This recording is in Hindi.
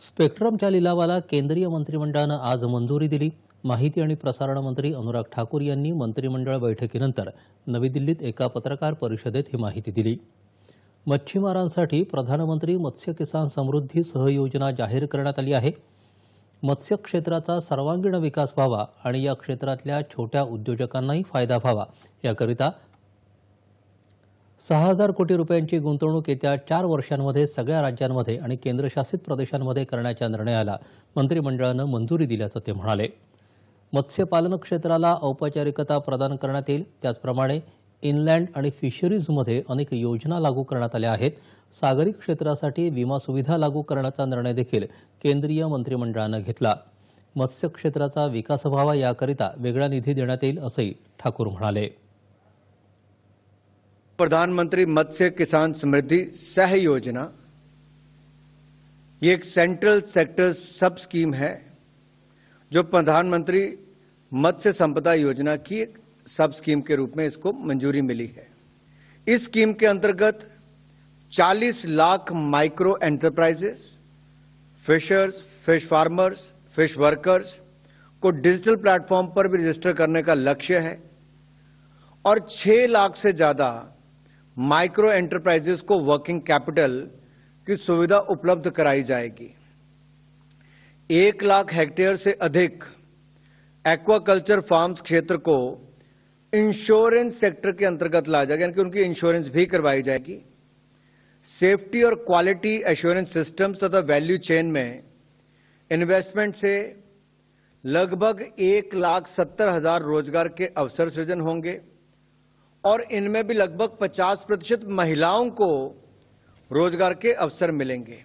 स्पेक्ट्रमच्या लिलावाला केंद्रीय मंत्रिमंडळानं आज मंजुरी दिली. माहिती आणि प्रसारण मंत्री अनुराग ठाकूर यांनी मंत्रिमंडळ बैठकीनंतर नवी दिल्लीत एका पत्रकार परिषदेत ही माहिती दिली. मच्छीमारांसाठी प्रधानमंत्री मत्स्य किसान समृद्धी सहयोजना जाहीर करण्यात आली आहे. मत्स्य क्षेत्राचा सर्वांगीण विकास व्हावा आणि या क्षेत्रातल्या छोट्या उद्योजकांनाही फायदा व्हावा याकरिता सहा हजार कोटी रुपयांची गुंतवणूक येत्या चार वर्षांमध्ये सगळ्या राज्यांमध्ये आणि केंद्रशासित प्रदेशांमध्ये करण्याच्या निर्णयाला मंत्रिमंडळानं मंजुरी दिल्याचं ते म्हणाले. मत्स्यपालन क्षेत्राला औपचारिकता प्रदान करण्यात येईल. त्याचप्रमाणे इनलँड आणि फिशरीजमध्ये अनेक योजना लागू करण्यात आल्या आहेत. सागरी क्षेत्रासाठी विमा सुविधा लागू करण्याचा निर्णय देखील केंद्रीय मंत्रिमंडळानं घेतला. मत्स्य क्षेत्राचा विकास व्हावा याकरिता वेगळा निधी देण्यात येईल असंही ठाकूर म्हणाले. प्रधानमंत्री मत्स्य किसान समृद्धि सह योजना। ये एक सेंट्रल सेक्टर सब स्कीम है, जो प्रधानमंत्री मत्स्य संपदा योजना की एक सब स्कीम के रूप में इसको मंजूरी मिली है। इस स्कीम के अंतर्गत 40 lakh micro enterprises fishers fish farmers fish workers को डिजिटल प्लेटफॉर्म पर भी रजिस्टर करने का लक्ष्य है और 6 लाख से ज़्यादा माइक्रो एंटरप्राइजेस को वर्किंग कैपिटल की सुविधा उपलब्ध कराई जाएगी। एक लाख हेक्टेयर से अधिक एक्वाकल्चर फार्म्स क्षेत्र को इंश्योरेंस सेक्टर के अंतर्गत लाया जाएगा, यानी कि उनकी इंश्योरेंस भी करवाई जाएगी। सेफ्टी और क्वालिटी एश्योरेंस सिस्टम्स तथा वैल्यू चेन में इन्वेस्टमेंट से लगभग एक लाख सत्तर हज़ार रोज़गार के अवसर सृजन होंगे। और इनमें भी लगभग 50 प्रतिशत महिलाओं को रोज़गार के अवसर मिलेंगे।